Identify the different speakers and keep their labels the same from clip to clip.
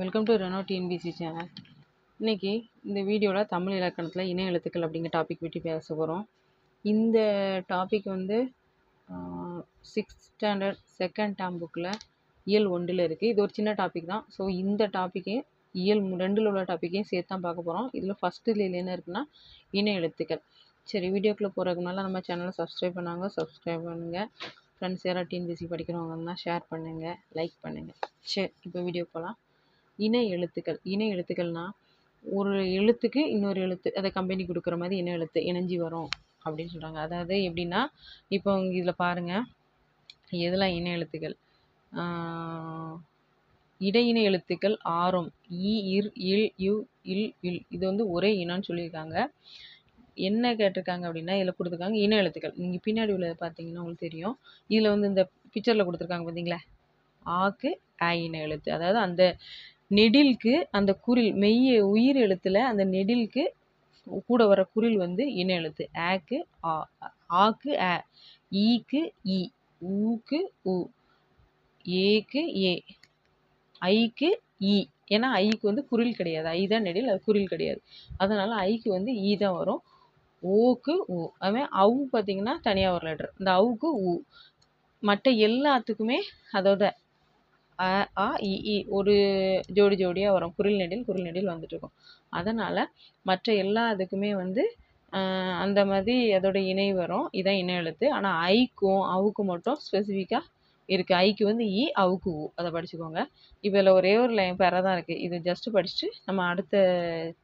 Speaker 1: Welcome to Reno TNPSC channel இன்றைக்கி இந்த வீடியோவில் தமிழ் இலக்கணத்தில் இணைய எழுத்துக்கள் அப்படிங்கிற டாபிக் பற்றி பேச போகிறோம் இந்த டாபிக் வந்து சிக்ஸ்த் ஸ்டாண்டர்ட் செகண்ட் டேம் புக்கில் இயல் ஒன்றில் இருக்குது இது ஒரு சின்ன டாபிக் தான். ஸோ இந்த டாப்பிக்கையும் இயல் ரெண்டில் உள்ள டாப்பிக்கையும் சேர்த்து தான் பார்க்க போகிறோம் இதில் ஃபஸ்ட்டு இதில் என்ன இருக்குன்னா இணை எழுத்துக்கள். சரி வீடியோக்குள்ளே போகிறதுக்கு முன்னால நம்ம சேனலை சப்ஸ்கிரைப் பண்ணாங்க. சப்ஸ்கிரைப் பண்ணுங்கள் ஃப்ரெண்ட்ஸ் யாராவது டிஎன்பிசி படிக்கிறவங்கன்னா ஷேர் பண்ணுங்கள் லைக் பண்ணுங்கள் சரி இப்போ வீடியோ போகலாம் இணை எழுத்துக்கள். இணை எழுத்துக்கள்னால் ஒரு எழுத்துக்கு இன்னொரு எழுத்து அதை கம்பெனி கொடுக்குற மாதிரி இணை எழுத்து இணைஞ்சி வரும் அப்படின்னு சொல்கிறாங்க அதாவது எப்படின்னா இப்போ இதில் பாருங்கள் எதெல்லாம் இணை எழுத்துக்கள்? ஆஹ் எழுத்துக்கள் ஆறும். இ இர் இல் யு இல் இல் இது வந்து ஒரே இனம்னு சொல்லியிருக்காங்க. என்ன கேட்டிருக்காங்க அப்படின்னா இதில் கொடுத்துருக்காங்க இன எழுத்துக்கள். நீங்கள் பின்னாடி உள்ளதை பார்த்தீங்கன்னா உங்களுக்கு தெரியும். இதில் வந்து இந்த பிக்சரில் கொடுத்துருக்காங்க பார்த்தீங்களா ஆக்கு ஆ இன எழுத்து. அதாவது அந்த நெடிலுக்கு அந்த குரில் மெய்ய உயிர் எழுத்துல அந்த நெடிலுக்கு கூட வர குரில் வந்து இன எழுத்து. ஆக்கு ஆ ஆக்கு ஆ. ஈக்கு ஈ. ஊக்கு ஊ. ஏக்கு ஏ. ஐக்கு ஈ. ஏன்னா ஐக்கு வந்து குரில் கிடையாது. ஐ தான் நெடில் அது குரில் கிடையாது. அதனால ஐக்கு வந்து ஈ தான் வரும். ஓக்கு ஊ. அதுமாதிரி அவு பார்த்தீங்கன்னா தனியாக ஒரு லெட்டர் இந்த அவுக்கு ஊ. மற்ற எல்லாத்துக்குமே அதோட அ ஆ இ ஈ ஒரு ஜோடி ஜோடியாக வரும். குரில் நெடில் குரில் நெடில் வந்துகிட்ருக்கும் அதனால் மற்ற எல்லா இதுக்குமே வந்து அந்த மாதிரி அதோட இணை வரும். இதான் இணை எழுத்து. ஆனால் ஐக்கும் அவுக்கும் மட்டும் ஸ்பெசிஃபிக்காக இருக்குது ஐக்கு வந்து இ அவுக்கு ஊ அதை படிச்சுக்கோங்க. இப்போ இதில் ஒரே ஒரு லைன் பேராக தான் இருக்குது இது ஜஸ்ட்டு படிச்சுட்டு நம்ம அடுத்த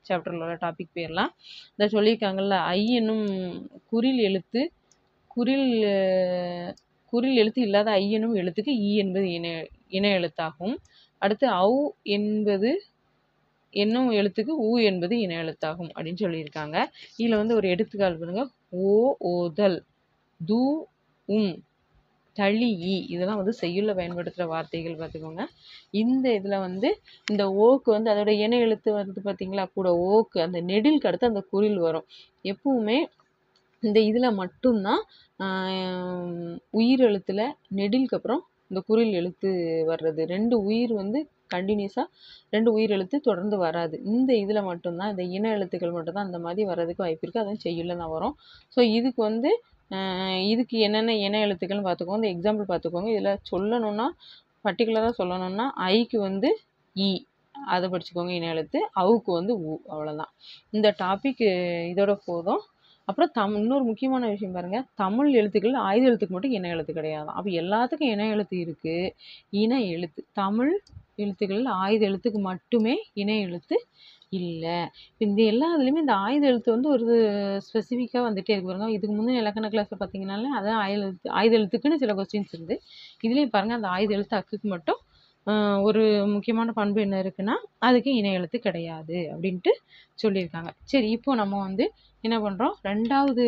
Speaker 1: சாப்டரில் உள்ள டாபிக் போயிடலாம். இந்த சொல்லியிருக்காங்கல்ல ஐ என்னும் குறில் எழுத்து குறில் குறில் எழுத்து இல்லாத ஐ என்னும் எழுத்துக்கு ஈ என்பது இணை இன எழுத்தாகும். அடுத்து ஔ என்பது என்னும் எழுத்துக்கு ஊ என்பது இன எழுத்தாகும் அப்படின்னு சொல்லியிருக்காங்க. இதில் வந்து ஒரு எடுத்துக்கால் பாருங்க. ஓ ஓதல் து உம் தளி ஈ. இதெல்லாம் வந்து செய்யுள்ள பயன்படுத்துகிற வார்த்தைகள் பார்த்துக்கோங்க. இந்த இதில் வந்து இந்த ஓக்கு வந்து அதோட இணை எழுத்து வந்து பார்த்தீங்களா கூட ஓக்கு அந்த நெடிலுக்கு அடுத்து அந்த குறில் வரும். எப்பவுமே இந்த இதில் மட்டும்தான் உயிர் எழுத்தில் நெடிலுக்கு அப்புறம் இந்த குறில் எழுத்து வர்றது. ரெண்டு உயிர் வந்து கண்டினியூஸாக ரெண்டு உயிர் எழுத்து தொடர்ந்து வராது. இந்த இதில் மட்டும்தான் இந்த இன எழுத்துக்கள் மட்டும்தான் அந்த மாதிரி வர்றதுக்கு வாய்ப்பு இருக்குது அதுவும் செய்யுள்ள தான் வரும் ஸோ இதுக்கு வந்து இதுக்கு என்னென்ன இன எழுத்துக்கள்னு பார்த்துக்கோங்க. இந்த எக்ஸாம்பிள் பார்த்துக்கோங்க. இதில் சொல்லணும்னா பர்டிகுலராக சொல்லணும்னா ஐக்கு வந்து இ அதை படிச்சுக்கோங்க இன எழுத்து. அவுக்கு வந்து உ அவ்வளோதான் இந்த டாபிக் இதோட போதும். அப்புறம் தம் இன்னொரு முக்கியமான விஷயம் பாருங்க. தமிழ் எழுத்துக்கள் ஆயுத எழுத்துக்கு மட்டும் இணை எழுத்து கிடையாதாம் அப்போ எல்லாத்துக்கும் இணை எழுத்து இருக்கு. இணை எழுத்து தமிழ் எழுத்துக்கள் ஆயுத எழுத்துக்கு மட்டுமே இணை எழுத்து இல்லை. இந்த எல்லா இதுலேயுமே இந்த ஆயுத எழுத்து வந்து ஒரு ஸ்பெசிஃபிக்காக வந்துட்டே இருக்கு பாருங்க. இதுக்கு முந்தைய இலக்கண கிளாஸில் பார்த்தீங்கன்னாலே அதான் ஆயுத எழுத்து ஆயுத எழுத்துக்குன்னு சில கொஸ்டின்ஸ் இருந்து. இதுலேயும் பாருங்க அந்த ஆயுத எழுத்து அக்குக்கு மட்டும் ஒரு முக்கியமான பண்பு என்ன இருக்குன்னா அதுக்கு இணை எழுத்து கிடையாது அப்படின்ட்டு சொல்லியிருக்காங்க. சரி இப்போ நம்ம வந்து என்ன பண்ணுறோம் ரெண்டாவது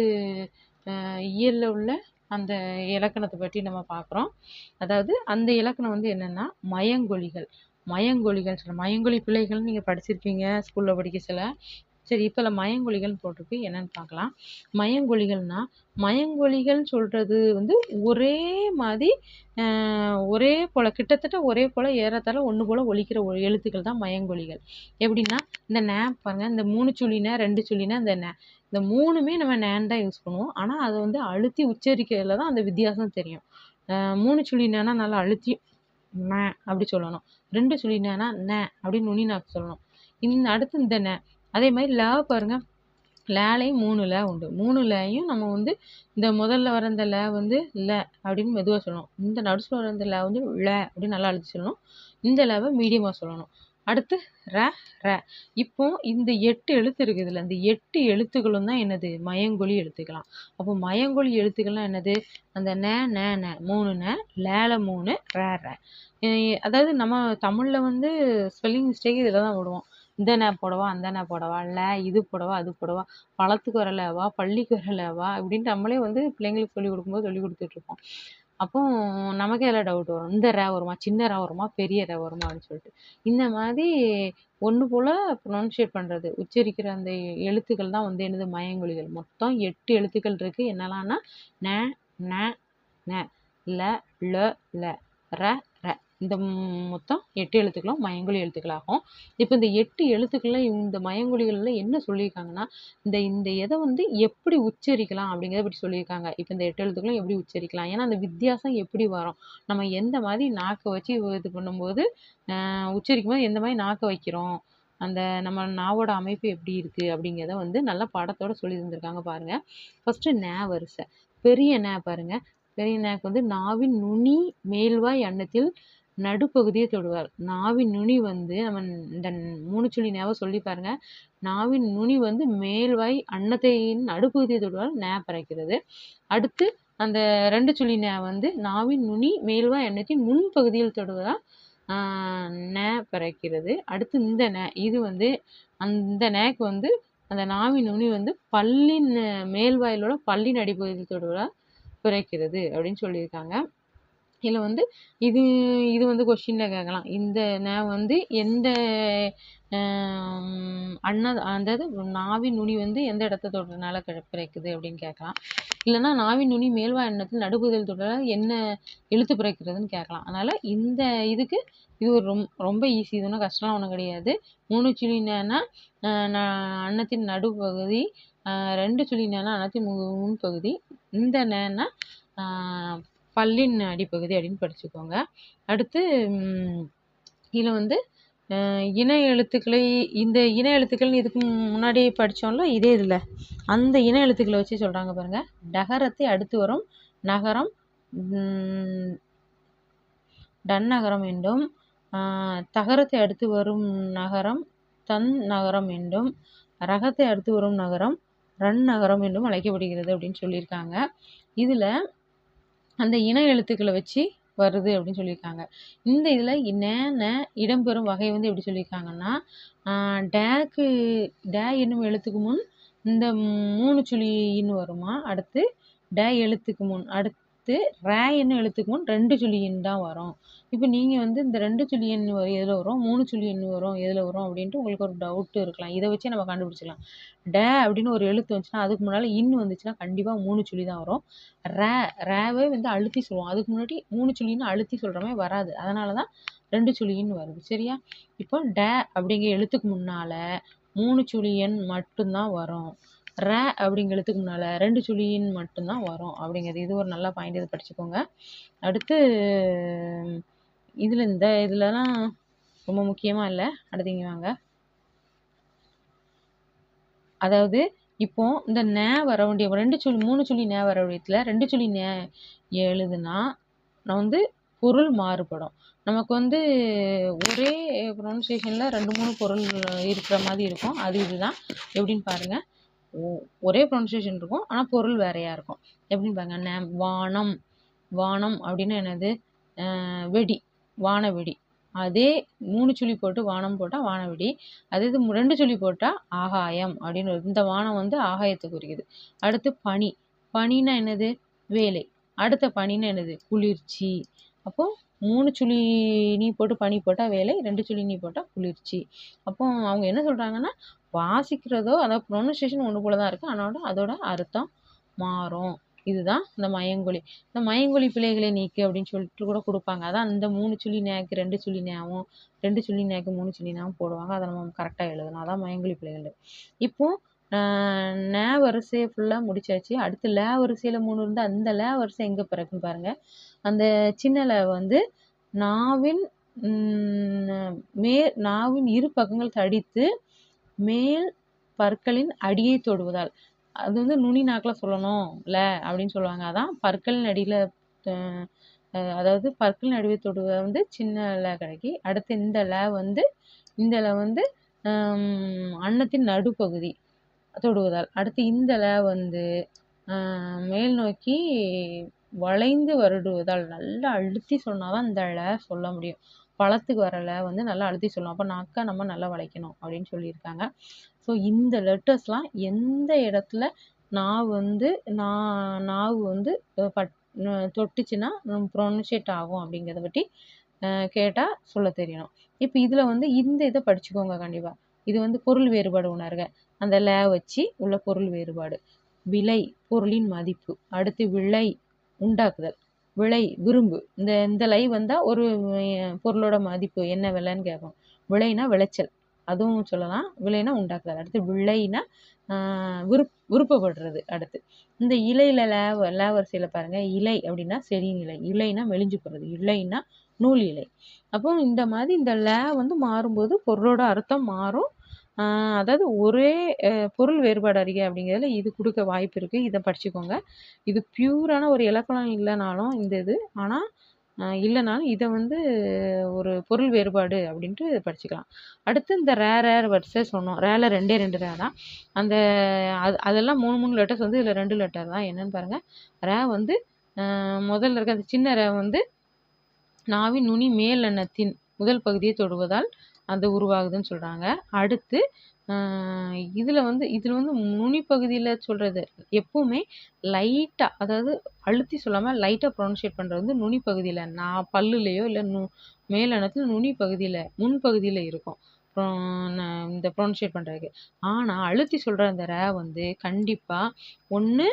Speaker 1: இயலில் உள்ள அந்த இலக்கணத்தை பற்றி நம்ம பார்க்குறோம். அதாவது அந்த இலக்கணம் வந்து என்னென்னா மயங்கொலிகள் மயங்கொலிகள் சொல்ல மயங்கொலி பிள்ளைகள்னு நீங்கள் படிச்சிருப்பீங்க ஸ்கூலில் படிக்க சில. சரி இப்போ இதில் மயங்கொலிகள் போட்டிருக்கு. என்னன்னு பார்க்கலாம். மயங்கொலிகள்னா மயங்கொலிகள் சொல்கிறது வந்து ஒரே மாதிரி ஒரே போல் கிட்டத்தட்ட ஒரே போல் ஏறத்தாழ ஒன்று போல் ஒலிக்கிற ஒ எழுத்துக்கள் தான் மயங்கொலிகள். எப்படின்னா இந்த நே பாருங்க இந்த மூணு சுழினா ரெண்டு சுழினா இந்த நே. இந்த மூணுமே நம்ம நேன் தான் யூஸ் பண்ணுவோம். ஆனால் அதை வந்து அழுத்தி உச்சரிக்கிறதுல தான் அந்த வித்தியாசம் தெரியும். மூணு சுழினானா நல்லா அழுத்தி ந அப்படி சொல்லணும். ரெண்டு சுழினானா நே அப்படின்னு நுனி நாக்கு சொல்லணும். இந்த அடுத்து இந்த நே. அதே மாதிரி ல பாருங்க. லேலையும் மூணு ல உண்டு. மூணு லேயும் நம்ம வந்து இந்த முதல்ல வர இந்த ல வந்து ல அப்படின்னு மெதுவாக சொல்லணும். இந்த நடுசுல வர இந்த ல வந்து ல அப்படின்னு நல்லா அழுத்தி சொல்லணும். இந்த லவை மீடியமாக சொல்லணும். அடுத்து ர ர. இப்போ இந்த எட்டு எழுத்து இருக்குது இதில் இந்த எட்டு எழுத்துக்களும் தான் என்னது? மயங்கொலி எழுத்துக்கலாம். அப்போ மயங்கொலி எழுத்துக்கள்லாம் என்னது? அந்த ந ந ந. மூணு ந லேல மூணு ரே ரே. அதாவது நம்ம தமிழில் வந்து ஸ்பெல்லிங் மிஸ்டேக் இதில் தான் விடுவோம் இந்த ந போடவா அந்த ந போடவா ல இது போடவா அது போடவா பழத்துக்கு வரலவா பள்ளிக்கு வரலவா அப்படின்ட்டு நம்மளே வந்து பிள்ளைங்களுக்கு சொல்லி கொடுக்கும்போது சொல்லி கொடுத்துட்ருப்போம் அப்போ நமக்கே எல்லாம் டவுட் வரும். இந்த ரே வருமா சின்ன ரே வருமா பெரிய ரே வருமா அப்படின்னு சொல்லிட்டு. இந்த மாதிரி ஒன்று போல் ப்ரொனன்ஷியேட் பண்ணுறது உச்சரிக்கிற அந்த எழுத்துக்கள் தான் வந்து என்னது மயங்கொலிகள். மொத்தம் எட்டு எழுத்துக்கள் இருக்குது என்னெல்லாம்னா ந ந ந ல ல ல ர இந்த மொத்தம் எட்டு எழுத்துக்களும் மயங்கொலி எழுத்துக்களாகும். இப்போ இந்த எட்டு எழுத்துக்களில் இந்த மயங்கொலிகளில் என்ன சொல்லியிருக்காங்கன்னா இந்த இந்த எதை வந்து எப்படி உச்சரிக்கலாம் அப்படிங்கிறத பற்றி சொல்லியிருக்காங்க. இப்போ இந்த எட்டு எழுத்துக்களும் எப்படி உச்சரிக்கலாம்? ஏன்னா அந்த வித்தியாசம் எப்படி வரும்? நம்ம எந்த மாதிரி நாக்கை வச்சு இது பண்ணும்போது உச்சரிக்கும் போது எந்த மாதிரி நாக்கை வைக்கிறோம்? அந்த நம்ம நாவோட அமைப்பு எப்படி இருக்குது அப்படிங்கிறத வந்து நல்லா படத்தோட சொல்லி தந்திருக்காங்க பாருங்கள் ஃபஸ்ட்டு நே வரிசை. பெரிய நே பாருங்க. பெரிய நேக்கு வந்து நாவின் நுனி மேல்வாய் அன்னத்தில் நடுப்பகுதியை தொடுவார். நாவின் நுனி வந்து நம்ம இந்த மூணு சுழி நேவை சொல்லி பாருங்க. நாவின் நுனி வந்து மேல்வாய் அன்னத்தையின் நடுப்பகுதியை தொடுவார் நே பறைக்கிறது. அடுத்து அந்த ரெண்டு சுழி நே வந்து நாவின் நுனி மேல்வாய் அன்னத்தின் முன்பகுதியில் தொடுவதால் நே பிறக்கிறது. அடுத்து இந்த நே இது வந்து அந்த நேக்கு வந்து அந்த நாவின் நுனி வந்து பல்லின் மேல்வாயிலோட பல்லின் அடிப்பகுதியில் தொடுவதால் பிறக்கிறது அப்படின்னு சொல்லியிருக்காங்க. இதில் வந்து இது இது வந்து கொஷினில் கேட்கலாம். இந்த நான் வந்து எந்த அண்ணா அதாவது நாவின் நுனி வந்து எந்த இடத்த தொடுறதுனால பிறக்குது அப்படின்னு கேட்கலாம். இல்லைன்னா நாவின் நுனி மேல்வாய் அண்ணத்தில் நடுப்பகுதியில் தொடுறதால என்ன எழுத்து பிறக்கிறதுன்னு கேட்கலாம். அதனால் இந்த இதுக்கு இது ஒரு ரொம்ப ரொம்ப ஈஸி இது ஒன்றும் கஷ்டம்லாம் ஒன்றும் கிடையாது. மூணு சுழி அன்னத்தின் நடுப்பகுதி ரெண்டு சுழி அன்னத்தின் முன்பகுதி. இந்த நேனா பல்லின் அடிப்பகுதி அப்படின்னு படிச்சுக்கோங்க. அடுத்து இதில் வந்து ஆஹ் இணை எழுத்துக்களை இந்த இணை எழுத்துக்கள்னு இதுக்கு முன்னாடி படித்தோம்ல இதே இதில். அந்த இணை எழுத்துக்களை வச்சு சொல்கிறாங்க பாருங்கள் டகரத்தை அடுத்து வரும். நகரம் டன் டன்னகரம் என்றும் தகரத்தை அடுத்து வரும் நகரம் தன் நகரம் என்றும் ரகத்தை அடுத்து வரும் நகரம் ரன் நகரம் என்றும் அழைக்கப்படுகிறது அப்படின்னு சொல்லியிருக்காங்க. இதில் அந்த இன எழுத்துக்களை வச்சு வருது அப்படின்னு சொல்லியிருக்காங்க. இந்த இதில் என்னென்ன இடம்பெறும் வகை வந்து எப்படி சொல்லியிருக்காங்கன்னா டேக்கு டே என்னும் எழுத்துக்கு முன் இந்த மூணு சுழின்னு வருமா? அடுத்து டே எழுத்துக்கு முன் அடுத்து ரே என்னும் எழுத்துக்கு முன் ரெண்டு சுழியின் தான் வரும். இப்போ நீங்கள் வந்து இந்த ரெண்டு சுழி எண் எதில் வரும்? மூணு சுழி எண் வரும் எதில் வரும் அப்படின்ட்டு உங்களுக்கு ஒரு டவுட்டு இருக்கலாம். இதை வச்சே நம்ம கண்டுபிடிச்சிக்கலாம். டே அப்படின்னு ஒரு எழுத்து வந்துச்சுன்னா அதுக்கு முன்னால் இன் வந்துச்சுன்னா கண்டிப்பாக மூணு சுழி தான் வரும். ரே ரேவே வந்து அழுத்தி சொல்லுவோம். அதுக்கு முன்னாடி மூணு சுழின்னு அழுத்தி சொல்கிற மாதிரி வராது. அதனால தான் ரெண்டு சுழின்னு வருது. சரியா? இப்போ டே அப்படிங்கிற எழுத்துக்கு முன்னால் மூணு சுழி எண் மட்டும்தான் வரும். ரே அப்படிங்கிறதுக்கு முன்னால் ரெண்டு சுழியின் மட்டும்தான் வரும் அப்படிங்கிறது. இது ஒரு நல்ல பாயிண்ட் இது படிச்சுக்கோங்க. அடுத்து இதில் இந்த இதுலலாம் ரொம்ப முக்கியமாக இல்லை. அடுத்தீங்க வாங்க. அதாவது இப்போ இந்த நே வர வேண்டிய ரெண்டு சுழி மூணு சுழி நே வர வேண்டியத்தில் ரெண்டு சுழி நே எழுதுனா நான் வந்து பொருள் மாறுபடும். நமக்கு வந்து ஒரே ப்ரொனன்சியேஷனில் ரெண்டு மூணு பொருள் இருக்கிற மாதிரி இருக்கும். அது இதுதான். எப்படின்னு பாருங்கள் ஒரே ப்ரொனன்சியேஷன் இருக்கும் ஆனால் பொருள் வேறையாக இருக்கும். எப்படின்னு பாருங்க நேம் வானம் வானம் அப்படின்னு என்னது? வெடி வான வெடி அதே மூணு சுழி போட்டு வானம் போட்டால் வானவெடி அதே இது ரெண்டு சுழி போட்டால் ஆகாயம் அப்படின்னு இந்த வானம் வந்து ஆகாயத்தை குறிக்குது. அடுத்து பனி பனின்னா என்னது? வேலை. அடுத்த பனின்னா என்னது? குளிர்ச்சி. அப்போது மூணு சுழி நீ போட்டு பனி போட்டால் வேலை ரெண்டு சுழி நீ போட்டால் குளிர்ச்சி. அப்போ அவங்க என்ன சொல்கிறாங்கன்னா வாசிக்கிறதோ அதாவது ப்ரொனன்சியேஷன் ஒன்று போல தான் இருக்குது ஆனால் அதோட அர்த்தம் மாறும். இதுதான் இந்த மயங்கொலி இந்த மயங்கொலி பிழைகளை நீக்கு அப்படின்னு சொல்லிட்டு கூட கொடுப்பாங்க. அதான் இந்த மூணு சுழி நேக்கு ரெண்டு சுழி நேவும் ரெண்டு சுழி நேக்கு மூணு சுழி நேவும் போடுவாங்க. அதை நம்ம கரெக்டாக எழுதணும். அதான் மயங்கொலி பிழைகள். இப்போது நே வரிசையை ஃபுல்லாக முடிச்சாச்சு. அடுத்து லே வரிசையில் மூணு இருந்தால் அந்த லே வரிசை எங்கே பிறக்குன்னு பாருங்கள் அந்த சின்ன ல வந்து நாவின் மே நாவின் இரு பக்கங்கள் தடித்து மேல் பற்களின் அடியை தொடுவதால். அது வந்து நுனி நாக்கில் சொல்லணும் ல அப்படின்னு சொல்லுவாங்க. அதான் பற்களின் அடியில் அதாவது பற்களின் அடியை தொடுவதை வந்து சின்ன ல கிடைக்கி. அடுத்து இந்த ல வந்து இந்த ல வந்து அன்னத்தின் நடுப்பகுதி. தொடுவதால். அடுத்து இந்த வந்து மேல் நோக்கி வளைந்து வருடுவதால் நல்லா அழுத்தி சொன்னால் தான் இந்த ல சொல்ல முடியும். பழத்துக்கு வர ல வந்து நல்லா அழுத்தி சொல்லணும் அப்போ நாக்கை நம்ம நல்லா வளைக்கணும் அப்படின்னு சொல்லியிருக்காங்க. ஸோ இந்த லெட்டர்ஸ்லாம் எந்த இடத்துல நான் வந்து நான் நாவு வந்து பட் தொட்டுச்சுன்னா ப்ரொனன்ஷியேட் ஆகும் அப்படிங்கிறத பற்றி கேட்டால் சொல்ல தெரியணும். இப்போ இதில் வந்து இந்த இதை படிச்சுக்கோங்க கண்டிப்பாக இது வந்து பொருள் வேறுபாடு உணர்க. அந்த ல வச்சு உள்ள பொருள் வேறுபாடு. விலை பொருளின் மதிப்பு. அடுத்து விலை உண்டாக்குதல். விலை விரும்பு. இந்த இந்த லை வந்தால் ஒரு பொருளோட மதிப்பு என்ன விலைன்னு கேட்போம். விலைனா விளைச்சல். அதுவும் சொல்லலாம். விலைனா உண்டாக்குதல். அடுத்து விளைனா விருப் விருப்பப்படுறது அடுத்து. இந்த இலையில லே லே வரிசையில் பாருங்க. இலை அப்படின்னா செடியின் இலை. இலைனா மெலிஞ்சு போகிறது இலைனா நூல் இலை. அப்போ இந்த மாதிரி இந்த லே வந்து மாறும்போது பொருளோட அர்த்தம் மாறும். அதாவது ஒரே பொருள் வேறுபாடு அறிக அப்படிங்கிறதுல இது கொடுக்க வாய்ப்பு இருக்குது இதை படிச்சுக்கோங்க. இது பியூரான ஒரு இலக்கணம் இல்லைனாலும் இந்த இது. ஆனால் இல்லைனாலும் இதை வந்து ஒரு பொருள் வேறுபாடு அப்படின்ட்டு படிச்சுக்கலாம். அடுத்து இந்த ரே ரேர் சொன்னோம். ரேல ரெண்டே ரெண்டு ரே தான். அந்த அது அதெல்லாம் மூணு மூணு லெட்டர்ஸ் வந்து இதில் ரெண்டு லெட்டர் தான். என்னன்னு பாருங்கள் ரே வந்து முதல்ல இருக்க அந்த சின்ன ரே வந்து நாவின் நுனி மேல் எண்ணத்தின் முதல் பகுதியை தொடுவதால் அது உருவாகுதுன்னு சொல்கிறாங்க அடுத்து இதில் வந்து இதில் வந்து நுனி பகுதியில் சொல்கிறது எப்போவுமே லைட்டாக அதாவது அழுத்தி சொல்லாமல் லைட்டாக ப்ரொனன்ஷியேட் பண்ணுறது வந்து நுனி பகுதியில் நான் பல்லுலேயோ இல்லை நு மேல் நுனிப்பகுதியில் நுனி பகுதியில் இருக்கும் இந்த ப்ரொனன்ஷியேட் பண்ணுறதுக்கு ஆனால் அழுத்தி சொல்கிற அந்த ரே வந்து கண்டிப்பாக ஒன்று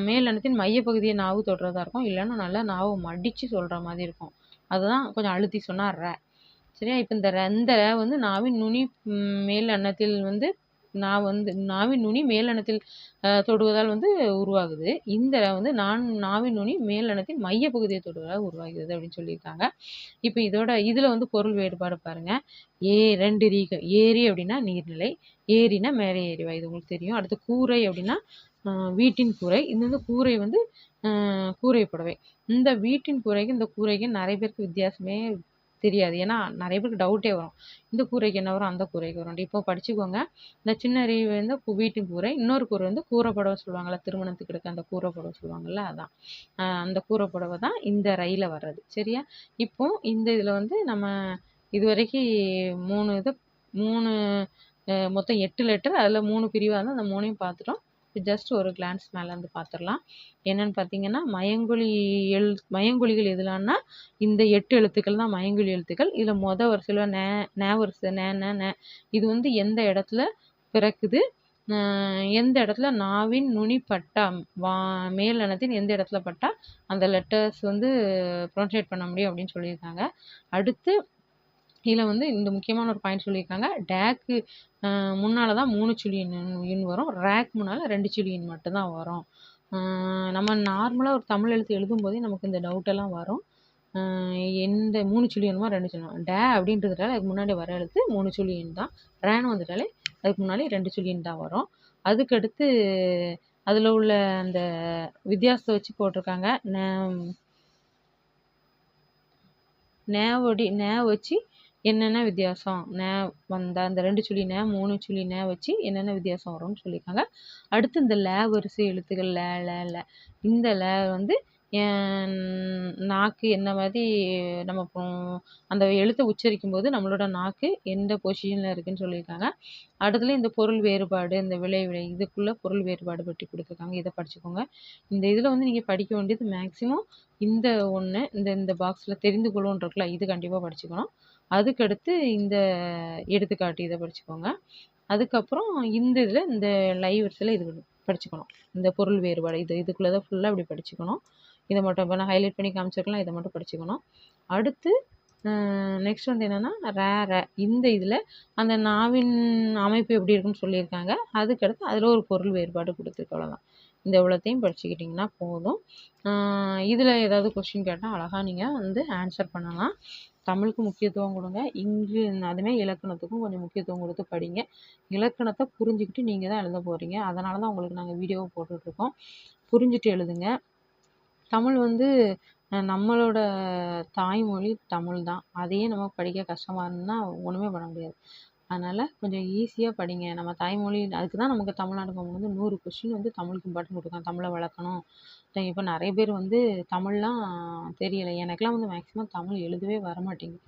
Speaker 1: மேல் மையப்பகுதியை நாவு தொடுறதா இருக்கும். இல்லைன்னா நல்லா நாவை மடித்து சொல்கிற மாதிரி இருக்கும். அதுதான் கொஞ்சம் அழுத்தி சொன்னால் ரே. சரியா இப்போ இந்த இந்த ர வந்து நாவின் நுனி மேல் அன்னத்தில் வந்து நான் வந்து நாவின் நுனி மேல் அன்னத்தில் தொடுவதால் வந்து உருவாகுது. இந்த ர வந்து நான் நாவின் நுனி மேல் அன்னத்தின் மையப்பகுதியை தொடுவதால் உருவாகிறது அப்படின்னு சொல்லியிருக்காங்க. இப்போ இதோட இதில் வந்து பொருள் வேறுபாடு பாருங்க. ஏ ரெண்டு ரீக ஏரி அப்படின்னா நீர்நிலை ஏரினா மேலே ஏரிவா இது உங்களுக்கு தெரியும். அடுத்து கூரை அப்படின்னா வீட்டின் கூரை. இது வந்து கூரை வந்து கூரை புடவை. இந்த வீட்டின் கூரைக்கு இந்த கூரைக்கு நிறைய பேருக்கு வித்தியாசமே தெரியாது. ஏன்னா நிறைய பேருக்கு டவுட்டே வரும். இந்த கூரைக்கு என்ன வரும்? அந்த கூரைக்கு வரும். இப்போ படிச்சுக்கோங்க. இந்த சின்ன அருவி வந்து வீட்டு கூரை. இன்னொரு கூரை வந்து கூரைப்படவை சொல்லுவாங்கள்ல திருமணத்துக்கு எடுக்க அந்த கூரைப்படவை சொல்லுவாங்கள்ல அதான். அந்த கூரைப்படவை தான் இந்த ரயில வர்றது. சரியா? இப்போ இந்த இதில் வந்து நம்ம இது வரைக்கும் மூணு இது மூணு மொத்தம் எட்டு லெட்டர் அதில் மூணு பிரிவாக இருந்தால் அந்த மூணையும் பார்த்துட்டோம். ஜஸ்ட் ஒரு கிளான்ஸ் மேலே வந்து பார்த்துடலாம் என்னென்னு பார்த்தீங்கன்னா மயங்கொலி எழு மயங்கொலிகள் எதுலான்னா இந்த எட்டு எழுத்துக்கள் தான் மயங்கொலி எழுத்துக்கள். இதில் மொத வரிசையில் நே நே வரிசை நே நே நே. இது வந்து எந்த இடத்துல பிறக்குது? எந்த இடத்துல? நாவின் நுனி பட்டா வா மேல் எண்ணத்தின் எந்த இடத்துல பட்டா அந்த லெட்டர்ஸ் வந்து ப்ரொன்சேட் பண்ண முடியும் அப்படின்னு சொல்லியிருக்காங்க. அடுத்து இதில் வந்து இந்த முக்கியமான ஒரு பாயிண்ட் சொல்லியிருக்காங்க. டேக்கு முன்னால் தான் மூணு சுழியின் வரும். ரேக் முன்னால் ரெண்டு சுழியின் மட்டும்தான் வரும். நம்ம நார்மலாக ஒரு தமிழ் எழுத்து எழுதும்போதே நமக்கு இந்த டவுட்டெல்லாம் வரும். எந்த மூணு சுழியனுமா ரெண்டு சுழியனுமா டே அப்படின்றதுனால அதுக்கு முன்னாடி வர எழுத்து மூணு சுழியன் தான். ரேன்னு வந்துட்டாலே அதுக்கு முன்னாடி ரெண்டு சுழியன் தான் வரும். அதுக்கடுத்து அதில் உள்ள அந்த வித்தியாசத்தை வச்சு போட்டிருக்காங்க. நே- நேவடி நே வச்சு என்னென்ன வித்தியாசம்? நே வந்த அந்த ரெண்டு சுழி நே மூணு சுழி நே வச்சு என்னென்ன வித்தியாசம் வரும்னு சொல்லியிருக்காங்க. அடுத்து இந்த லே வரிசை எழுத்துக்கள் லே லே லே. இந்த லே வந்து நாக்கு என்ன மாதிரி நம்ம அந்த எழுத்தை உச்சரிக்கும் போது நம்மளோட நாக்கு எந்த பொசிஷனில் இருக்குன்னு சொல்லியிருக்காங்க. அடுத்துல இந்த பொருள் வேறுபாடு இந்த விளை விளை இதுக்குள்ளே பொருள் வேறுபாடு பற்றி கொடுத்துருக்காங்க. இதை படிச்சுக்கோங்க. இந்த இதில் வந்து நீங்கள் படிக்க வேண்டியது மேக்ஸிமம் இந்த ஒன்று இந்த இந்த பாக்ஸில் தெரிந்து கொள்ளுன்னு இருக்குல்ல இது கண்டிப்பாக படிச்சுக்கணும். அதுக்கடுத்து இந்த எடுத்துக்காட்டு இதை படிச்சுக்கோங்க. அதுக்கப்புறம் இந்த இதில் இந்த லைவ் வரிசையில் இது படிச்சுக்கணும். இந்த பொருள் வேறுபாடு இது இதுக்குள்ளே தான் ஃபுல்லாக இப்படி படிச்சுக்கணும். இதை மட்டும் இப்போ நான் ஹைலைட் பண்ணி காமிச்சிருக்கலாம் இதை மட்டும் படிச்சுக்கணும். அடுத்து நெக்ஸ்ட் வந்து என்னென்னா ரே ரே இந்த இதில் அந்த நாவின் அமைப்பு எப்படி இருக்குன்னு சொல்லியிருக்காங்க. அதுக்கடுத்து அதில் ஒரு பொருள் வேறுபாடு கொடுத்துருக்கு. அவ்வளோதான் இந்த இவ்வளோத்தையும் படிச்சுக்கிட்டிங்கன்னா போதும். இதில் ஏதாவது கொஸ்டின் கேட்டால் அழகாக நீங்கள் வந்து ஆன்சர் பண்ணலாம். தமிழுக்கு முக்கியத்துவம் கொடுங்க. இங்கு அதுமே இலக்கணத்துக்கும் கொஞ்சம் முக்கியத்துவம் கொடுத்து படிங்க. இலக்கணத்தை புரிஞ்சுக்கிட்டு நீங்கள் தான் எழுத போகிறீங்க அதனால தான் உங்களுக்கு நாங்கள் வீடியோவை போட்டுட்ருக்கோம் புரிஞ்சுட்டு எழுதுங்க. தமிழ் வந்து நம்மளோட தாய்மொழி தமிழ் தான். அதையே நம்ம படிக்க கஷ்டமாக இருந்ததுன்னா ஒன்றுமே பண்ண முடியாது. அதனால் கொஞ்சம் ஈஸியாக படிங்க. நம்ம தாய்மொழி அதுக்கு தான் நமக்கு தமிழ்நாடு கவர்மெண்ட் வந்து நூறு கொஸ்டின் வந்து தமிழுக்கு இம்பார்ட்டன்ட் கொடுக்கணும் தமிழை வளர்க்கணும். இப்போ நிறைய பேர் வந்து தமிழ்லாம் தெரியலை. எனக்கெலாம் வந்து மேக்ஸிமம் தமிழ் எழுதவே வர மாட்டேங்குது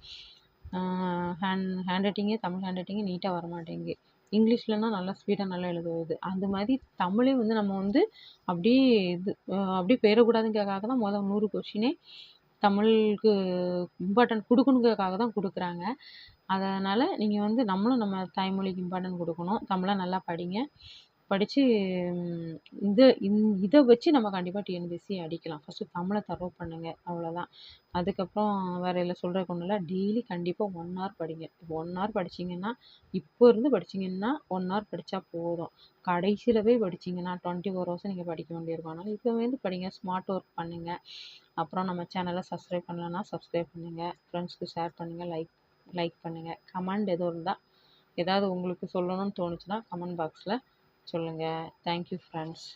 Speaker 1: ஹேண்ட் ஹேண்ட் ரைட்டிங்கே தமிழ் ஹேண்ட் ரைட்டிங்கே நீட்டாக வர மாட்டேங்குது இங்கிலீஷ்லனா நல்லா ஸ்பீடாக நல்லா எழுதுவது. அந்த மாதிரி தமிழே வந்து நம்ம வந்து அப்படியே இது அப்படியே போயிடக்கூடாதுங்கிறதுக்காக தான் மொதல் நூறு கொஷினே தமிழுக்கு இம்பார்ட்டன்ட் கொடுக்கணுங்கிறக்காக தான் கொடுக்குறாங்க. அதனால் நீங்கள் வந்து நம்மளும் நம்ம தாய்மொழிக்கு இம்பார்ட்டன்ட் கொடுக்கணும். தமிழை நல்லா படிங்க. படித்து இந்த இந் இதை வச்சு நம்ம கண்டிப்பாக டிஎன்பிஎஸ்சி அடிக்கலாம். ஃபஸ்ட்டு தமிழை தரவு பண்ணுங்கள் அவ்வளோதான் அதுக்கப்புறம் வேறு இல்லை சொல்கிறதுக்கு ஒன்றும் இல்லை. டெய்லி கண்டிப்பாக ஒன் ஹவர் படிங்க. இப்போ ஒன் ஹவர் படிச்சிங்கன்னா இப்போ இருந்து படிச்சிங்கன்னா ஒன் ஹவர் படித்தா போதும். கடைசியில் போய் படிச்சிங்கன்னா டுவெண்ட்டி ஃபோர் ஹவர்ஸும் நீங்கள் படிக்க வேண்டியிருக்கும். அதனால் இப்போவேந்து படிங்க ஸ்மார்ட் ஒர்க் பண்ணுங்கள் அப்புறம் நம்ம சேனலை சப்ஸ்கிரைப் பண்ணலன்னா சப்ஸ்கிரைப் பண்ணுங்கள் ஃப்ரெண்ட்ஸ்க்கு ஷேர் பண்ணுங்கள் லைக் லைக் பண்ணுங்கள் கமெண்ட் எதுவும் இருந்தால் ஏதாவது உங்களுக்கு சொல்லணும்னு தோணுச்சுன்னா கமெண்ட் பாக்ஸில் சொல்லுங்கள் தேங்க்யூ ஃப்ரெண்ட்ஸ்